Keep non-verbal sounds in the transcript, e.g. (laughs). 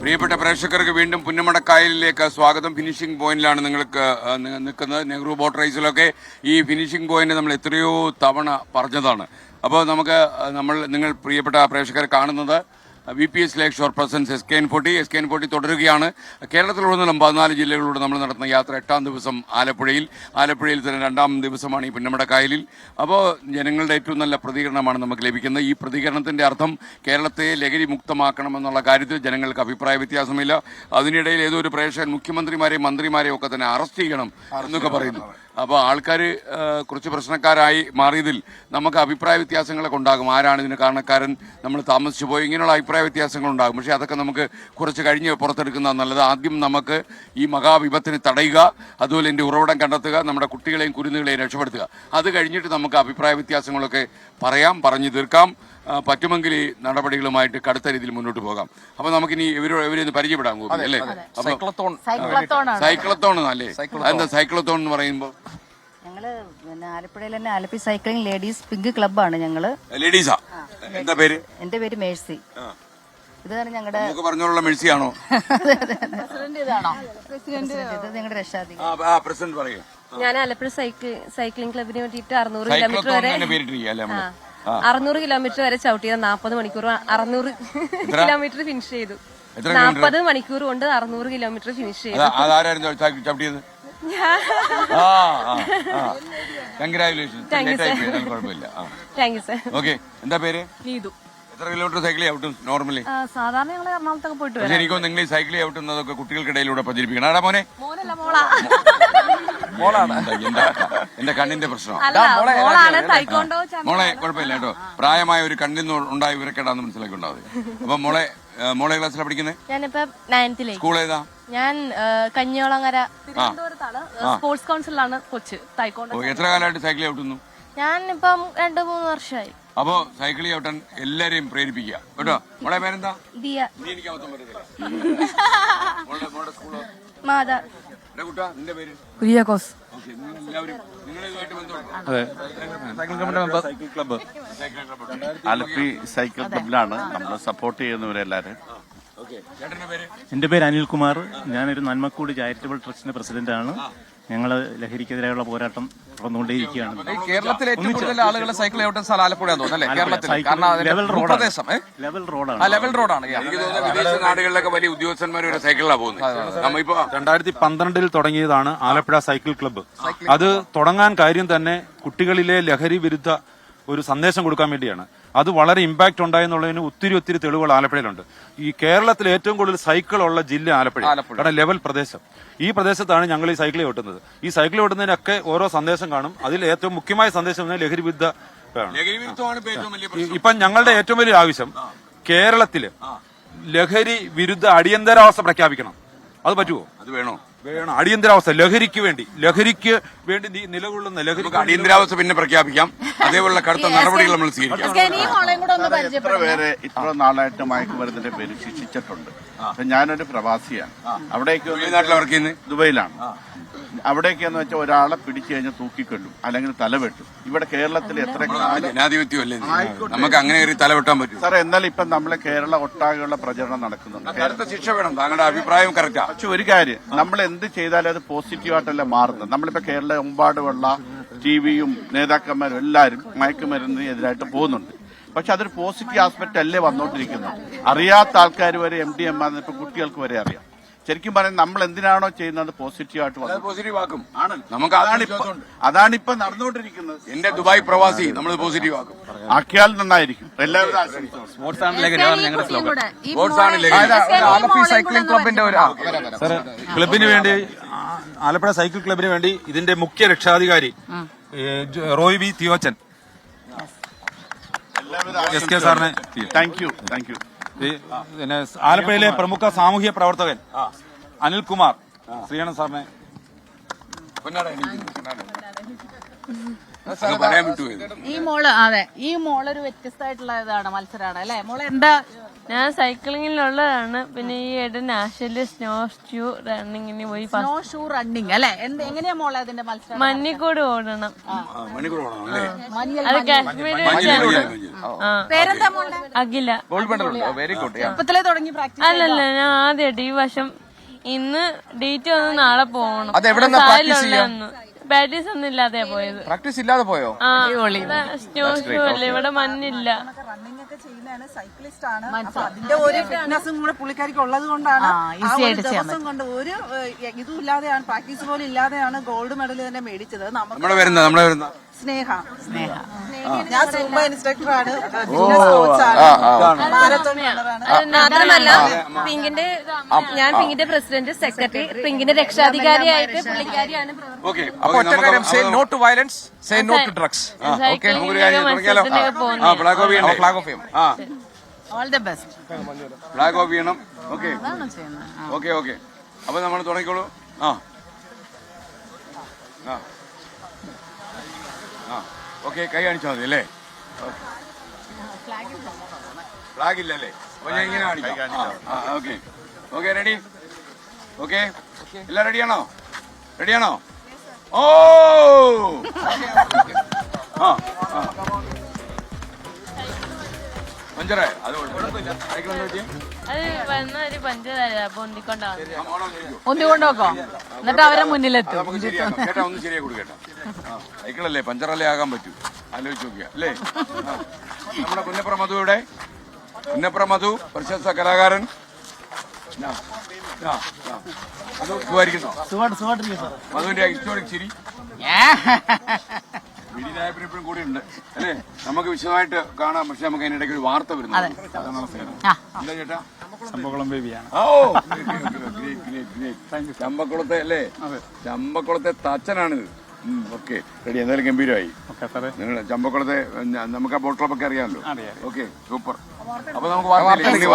പ്രിയപ്പെട്ട പ്രേക്ഷകർക്ക് വീണ്ടും പുന്നമടക്കായലിലേക്ക് സ്വാഗതം. ഫിനിഷിംഗ് പോയിന്റിലാണ് നിങ്ങൾക്ക് നിൽക്കുന്നത്. നെഹ്റു ബോട്ട് റേസിലൊക്കെ ഈ ഫിനിഷിംഗ് പോയിന്റ് നമ്മൾ എത്രയോ തവണ പറഞ്ഞതാണ്. അപ്പോൾ നമുക്ക് നമ്മൾ നിങ്ങൾ പ്രിയപ്പെട്ട പ്രേക്ഷകർ കാണുന്നത് V P S Lakeshore presents S K N forty S K N forty തുടരുകയാണ്. കേരളത്തിലുടനീളം പതിനാല് ജില്ലകളിലൂടെ നമ്മൾ നടത്തുന്ന യാത്ര എട്ടാം ദിവസം ആലപ്പുഴയിൽ. ആലപ്പുഴയിൽ തന്നെ രണ്ടാം ദിവസമാണ് ഈ പുന്നമടക്കായലിൽ അപ്പോൾ ജനങ്ങളുടെ ഏറ്റവും നല്ല പ്രതികരണമാണ് നമുക്ക് ലഭിക്കുന്നത്. ഈ പ്രതികരണത്തിന്റെ അർത്ഥം കേരളത്തെ ലഹരി മുക്തമാക്കണമെന്നുള്ള കാര്യത്തിൽ ജനങ്ങൾക്ക് അഭിപ്രായ വ്യത്യാസമില്ല. അതിനിടയിൽ ഏതോ ഒരു പ്രേക്ഷകൻ മുഖ്യമന്ത്രിമാരെയും മന്ത്രിമാരെയും ഒക്കെ തന്നെ അറസ്റ്റ് ചെയ്യണം എന്നൊക്കെ പറയുന്നു. അപ്പോൾ ആൾക്കാർ കുറച്ച് പ്രശ്നക്കാരായി മാറിയതിൽ നമുക്ക് അഭിപ്രായ വ്യത്യാസങ്ങളൊക്കെ ഉണ്ടാകും. ആരാണ് ഇതിന് കാരണക്കാരൻ? നമ്മൾ താമസിച്ചു പോയി ഇങ്ങനെയുള്ള അഭിപ്രായ വ്യത്യാസങ്ങൾ ഉണ്ടാകും. പക്ഷേ അതൊക്കെ നമുക്ക് കുറച്ച് കഴിഞ്ഞ് പുറത്തെടുക്കുന്ന നല്ലത്. ആദ്യം നമുക്ക് ഈ മഹാവിപത്തിനെ തടയുക അതുപോലെ എന്റെ ഉറവിടം കണ്ടെത്തുക നമ്മുടെ കുട്ടികളെയും കുരുന്നുകളെയും രക്ഷപ്പെടുത്തുക. അത് കഴിഞ്ഞിട്ട് നമുക്ക് അഭിപ്രായ വ്യത്യാസങ്ങളൊക്കെ പറയാം പറഞ്ഞു തീർക്കാം. പറ്റുമെങ്കിൽ ഈ നടപടികളുമായിട്ട് കടുത്ത രീതിയിൽ മുന്നോട്ട് പോകാം. അപ്പൊ നമുക്കിനി ഇവരോ ഇവരെ പരിചയപ്പെടാൻ പോകും അല്ലേ? അപ്പൊ സൈക്ലത്തോൺ. സൈക്ലത്തോൺ അല്ലേ? എന്താ സൈക്ലത്തോൺ എന്ന് പറയുമ്പോൾ ഞങ്ങൾ പിന്നെ ആലപ്പുഴയിൽ തന്നെ ആലപ്പി സൈക്ലിംഗ് ലേഡീസ് പിങ്ക് ക്ലബ്ബാണ് ഞങ്ങൾ. ലേഡീസാ? എന്താ പേര്? എന്റെ പേര് മേഴ്സി. ഇതാണ് ഞങ്ങളുടെ പറഞ്ഞോളുള്ള മെഴ്സിയാണോ? ഇത് ഞങ്ങളുടെ രക്ഷാധി പ്രസിഡന്റ് പറയൂ. ഞാൻ ആലപ്പുഴ സൈക്കിൾ സൈക്ലിംഗ് ക്ലബിന് വേണ്ടിയിട്ട് അറുന്നൂറ് കിലോമീറ്റർ വരെ അറുന്നൂറ് കിലോമീറ്റർ വരെ ചവിട്ടിയത് നാൽപ്പത് മണിക്കൂർ അറുന്നൂറ് കിലോമീറ്റർ ഫിനിഷ് ചെയ്തു. എത്ര നാൽപ്പത് മണിക്കൂർ കൊണ്ട് അറുന്നൂറ് കിലോമീറ്റർ ഫിനിഷ് ചെയ്തു. അതാരായിരുന്നു ചവിട്ടിയത്? എന്താ പേര്? നീതു എത്ര കിലോമീറ്റർ സൈക്കിൾ നോർമലി സാധാരണ ഞങ്ങൾ എറണാകുളത്തൊക്കെ പോയിട്ട് എനിക്കൊന്ന് നിങ്ങൾ സൈക്കിൾ ചവിട്ടുന്നതൊക്കെ കുട്ടികൾക്കിടയിലൂടെ പ്രചരിപ്പിക്കണം. ആടാ മോനെ. മോനല്ല മോളാ. (laughs) മോളാണ്. എന്റെ കണ്ണിന്റെ പ്രശ്നം? മോളെ കുഴപ്പമില്ല കേട്ടോ. പ്രായമായ ഒരു കണ്ണിൽ നിന്ന് ഉണ്ടായ വിവരക്കേടാന്ന് മനസ്സിലാക്കി ഉണ്ടാവും അപ്പൊ മോളെ മോളെ ക്ലാസ്സിലാണ് പഠിക്കുന്നത് ഞാനിപ്പോ നയൻത്തിലേക്ക് സ്കൂൾ ഏതാ? ഞാൻ കഞ്ഞോളങ്ങര കഞ്ഞിയോളങ്ങര സ്പോർട്സ് കൗൺസിലാണ് കൊച്ച് തൈക്കോണ്ടോ എത്ര കാലമായിട്ട് സൈക്കിൾ ചവിട്ടുന്നു ഇപ്പം രണ്ടു മൂന്ന് വർഷമായി അപ്പോ സൈക്കിൾ ചവിട്ടാൻ എല്ലാരെയും പ്രേരിപ്പിക്കുക. കേട്ടോ? മോളെ പേരെന്താ? ദിയ. നീ എനിക്ക് (laughs) മാതാ. കുര്യാക്കോസ് അതെ. Cycle committee member. Cycle club. Alleppey cycle ക്ലബിലാണ് നമ്മൾ സപ്പോർട്ട് പേര് എന്റെ പേര് അനിൽകുമാർ. ഞാനൊരു നന്മക്കൂട് ചാരിറ്റബിൾ ട്രസ്റ്റിന്റെ പ്രസിഡന്റ് ആണ് ഞങ്ങൾ ലഹരിക്കെതിരെയുള്ള പോരാട്ടം തുടർന്നുകൊണ്ടേയിരിക്കുകയാണ് കേരളത്തിലെ ഏറ്റവും കൂടുതൽ ആളുകൾ സൈക്കിൾ ചവിട്ടുന്ന സ്ഥലം ആലപ്പുഴയാന്ന് തോന്നുന്നു അല്ലേ? കേരളത്തിൽ കാരണം അതിന്റെ ലെവൽ റോഡാണ്. ഭൂപ്രദേശം ഏ? ലെവൽ ആ റോഡാണ് ലെവൽ റോഡാണ് എനിക്ക് തോന്നുന്നു വിദേശ നാടുകളിലൊക്കെ വലിയ ഉദ്യോഗസ്ഥന്മാർ ഒരു സൈക്കിളിലാണ് പോകുന്നത് നമ്മ ഇപ്പൊ രണ്ടായിരത്തി പന്ത്രണ്ടിൽ തുടങ്ങിയതാണ് ആലപ്പുഴ സൈക്കിൾ ക്ലബ്ബ് അത് തുടങ്ങാൻ കാര്യം തന്നെ കുട്ടികളിലെ ലഹരി വിരുദ്ധ ഒരു സന്ദേശം കൊടുക്കാൻ വേണ്ടിയാണ്. അത് വളരെ ഇമ്പാക്ട് ഉണ്ടായെന്നുള്ളതിന് ഒത്തിരി ഒത്തിരി തെളിവുകൾ ആലപ്പുഴയിലുണ്ട്. ഈ കേരളത്തിൽ ഏറ്റവും കൂടുതൽ സൈക്കിൾ ഉള്ള ജില്ല ആലപ്പുഴ. ആലപ്പുഴ. കാരണം ലെവൽ പ്രദേശം. ഈ പ്രദേശത്താണ് ഞങ്ങൾ ഈ സൈക്കിൾ ഓട്ടുന്നത്. ഈ സൈക്കിൾ ഓട്ടുന്നതിനൊക്കെ ഓരോ സന്ദേശം കാണും. അതിൽ ഏറ്റവും മുഖ്യമായ സന്ദേശം ലഹരി വിരുദ്ധ ഇപ്പം ഞങ്ങളുടെ ഏറ്റവും വലിയ ആവശ്യം കേരളത്തിൽ ലഹരി വിരുദ്ധ അടിയന്തരാവസ്ഥ പ്രഖ്യാപിക്കണം. അത് പറ്റുമോ അത് വേണോ? വേണം അടിയന്തരാവസ്ഥ. ലഹരിക്ക് വേണ്ടി. ലഹരിക്ക് വേണ്ടി നി- നിലകൊള്ളുന്ന ലഹരി അടിയന്തരാവസ്ഥ പിന്നെ പ്രഖ്യാപിക്കാം. അതേപോലെ കടുത്ത നടപടികൾ നമ്മൾ സ്വീകരിക്കാം. ഇത്ര പേരെ ഇത്ര നാളായിട്ട് മയക്കുമരുന്നിന്റെ പേര് ശിക്ഷിച്ചിട്ടുണ്ട്? അപ്പൊ ഞാനൊരു പ്രവാസിയാണ്. അവിടേക്ക് ഈ നാട്ടിൽ വർക്ക് ചെയ്യുന്നത് ദുബൈയിലാണ്. അവിടേക്കെന്ന് വെച്ചാൽ ഒരാളെ പിടിച്ചു കഴിഞ്ഞാൽ തൂക്കിക്കൊല്ലും അല്ലെങ്കിൽ തലവെട്ടും ഇവിടെ കേരളത്തിൽ എത്ര കാലം ജനാധിപത്യം നമുക്ക് അങ്ങനെ ഒരു തലവെട്ടാൻ പറ്റും. സാറേ എന്നാൽ ഇപ്പം നമ്മളെ കേരള ഒട്ടാകെയുള്ള പ്രചരണം നടക്കുന്നുണ്ട്. ശിക്ഷ വേണം. താങ്കളുടെ അഭിപ്രായം കറക്റ്റാ പക്ഷെ ഒരു കാര്യം നമ്മൾ എന്ത് ചെയ്താലും അത് പോസിറ്റീവായിട്ടല്ല മാറുന്നത്? നമ്മളിപ്പോ കേരള എമ്പാടുമുള്ള ടി വിയും നേതാക്കന്മാരും എല്ലാവരും മയക്കുമരുന്നിനെതിരായിട്ട് പോകുന്നുണ്ട്. പക്ഷെ അതൊരു പോസിറ്റീവ് ആസ്പെക്ട് അല്ലേ വന്നോണ്ടിരിക്കുന്നത്? അറിയാത്ത ആൾക്കാർ വരെ എം ഡി എം ആ കുട്ടികൾക്ക് വരെ അറിയാം. ശരിക്കും പറയാൻ നമ്മൾ എന്തിനാണോ ചെയ്യുന്നത് പോസിറ്റീവായിട്ട് ആയിട്ട് പോസിറ്റീവ് ആക്കും. ആണ്. നമുക്ക് അതാണിപ്പോ അതാണിപ്പോ ഇപ്പൊ നടന്നുകൊണ്ടിരിക്കുന്നത്. എന്റെ ദുബായ് പ്രവാസി നമ്മൾ പോസിറ്റീവ് ആക്കും. ആക്കിയാൽ നന്നായിരിക്കും. എല്ലാവരും ആശംസിക്കുന്നു. സ്പോർട്സ് സൈക്ലിംഗ് ക്ലബിന്റെ ഒരു ക്ലബിന് വേണ്ടി ആലപ്പുഴ സൈക്കിൾ ക്ലബിന് വേണ്ടി ഇതിന്റെ മുഖ്യ രക്ഷാധികാരി Roy V Theochan. S K സാറിനെ താങ്ക് യു താങ്ക് യു ഈ, പിന്നെ ആലപ്പുഴയിലെ പ്രമുഖ സാമൂഹ്യ പ്രവർത്തകൻ അനിൽകുമാർ. ശ്രീയണ സാറിനെ. ഈ മോൾ അതെ ഈ മോളൊരു വ്യത്യസ്തമായിട്ടുള്ള ഇതാണ് മത്സരമാണ് അല്ലെ? മോൾ എന്താ ഞാൻ സൈക്ലിങ്ങിലുള്ളതാണ്. പിന്നെ ഈ ഇട നാഷണൽ സ്നോ ഷൂ റണ്ണിങ്ങിന് പോയി സ്നോ ഷൂ റണ്ണിങ് അല്ലെ? എങ്ങനെയാ മോളെ അതിന്റെ മത്സരം? മഞ്ഞിക്കൂട് ഓടണം. അത് പേരെന്താ മോളുടെ അഖില. വെരി ഗുഡ് തുടങ്ങി പ്രാക്ടീസ് അല്ലല്ല ഞാൻ ആദ്യമായിട്ട് ഈ വർഷം ഇന്ന് ഡേറ്റ് വന്ന് നാളെ പോകണം അത് എവിടെന്നാ practice ചെയ്യാ? പ്രാക്ടീസ് ഒന്നും ഇല്ലാതെ പോയത്. പ്രാക്ടീസ് ഇല്ലാതെ പോയോ? ആ സ്നോ ഷൂ അല്ലേ ഇവിടെ മഞ്ഞില്ല. ചെയ്യുന്നതാണ്. സൈക്ലിസ്റ്റ് ആണ് അപ്പൊ അതിന്റെ ഒരു ഫിറ്റ്നസും കൂടെ പുള്ളിക്കാരിക്ക് ഉള്ളത് കൊണ്ടാണ് ആ, ഒരു ദിവസം കൊണ്ട് ഒരു ഇതും ഇല്ലാതെയാണ് പ്രാക്ടീസ് പോലും ഇല്ലാതെയാണ് ഗോൾഡ് മെഡൽ തന്നെ മേടിച്ചത്. നമുക്ക് സ്നേഹ. സ്നേഹ. ഞാൻ സൂപ്പർ ഇൻസ്ട്രക്ടർ ആണ്. മാത്രമല്ല പിങ്കിന്റെ ഞാൻ പിങ്കിന്റെ പ്രസിഡന്റ് സെക്രട്ടറി പിങ്കിന്റെ രക്ഷാധികാരിയായിട്ട് പുള്ളിക്കാരിയാണ് പ്രവർത്തിക്കുന്നത്. ആ. ആ. All the best flag off ചെയ്യണം. ഓക്കെ അതാണോ ചെയ്യുന്നത്. ഓക്കെ ഓക്കെ അപ്പൊ നമ്മൾ തുടങ്ങിക്കോളൂ. ആ. ആ. ആ. ഓക്കെ കൈ കാണിച്ചാൽ മതി അല്ലേ? ഫ്ലാഗ് ഇല്ല അല്ലേ? അപ്പൊ ഞാൻ ഇങ്ങനെ കാണിക്കാം. ആ ഓക്കെ ഓക്കെ റെഡി ഓക്കെ എല്ലാം റെഡിയാണോ റെഡിയാണോ ഓ ആ ആ. അത് കുഴപ്പമില്ല സൈക്കിൾ എന്താ അത് വന്ന ഒരു പഞ്ചതാര പൊന്തിക്കൊണ്ടാണ് ആ, മോളെ ഒന്ന് ഇരിക്കൂ. ഒന്നുകൊണ്ടോക്കോ എന്നിട്ട് അവരെ മുന്നിലെത്തും. അയക്കണല്ലേ നമുക്ക് ശരിയാക്കാം. കേട്ടാ ഒന്ന് ശരിയായി കൊടുക്കേട്ടാ. ആ സൈക്കിളല്ലേ പഞ്ചറല്ലേ ആകാൻ പറ്റൂ. ആലോചിച്ച് നോക്കിയ. അല്ലേ? ആ. നമ്മുടെ കുന്നപ്പുറ മധു ഇവിടെ കുന്നപ്പുറ മധു പ്രശസ്ത കലാകാരൻ. ആ, ആ, ആ. മധു സുഖമായിരിക്കുന്നോ? മധുവിന്റെ ഹിസ്റ്റോറിക് ചിരി. വിടിനായപ്പൻ ഇപ്പോഴും കൂടി ഉണ്ട് അല്ലേ? നമുക്ക് വിശദമായിട്ട് കാണാം. പക്ഷെ നമുക്ക് അതിനിടയ്ക്ക് ഒരു വാർത്ത വരുന്നുണ്ട്. ചേട്ടാ? ബേബിയാണ്. ഓ ചമ്പക്കുളത്തെ അല്ലേ? ചമ്പക്കുളത്തെ തച്ചനാണിത്. ഓക്കെ. റെഡി എന്തായാലും ഗംഭീരമായി. ഓക്കെ നിങ്ങൾ ചമ്പക്കുളത്തെ നമുക്ക് ആ ബോട്ട് അറിയാമല്ലോ. അറിയാം. Okay super. അപ്പൊ നമുക്ക് വാർത്തയിലേക്ക്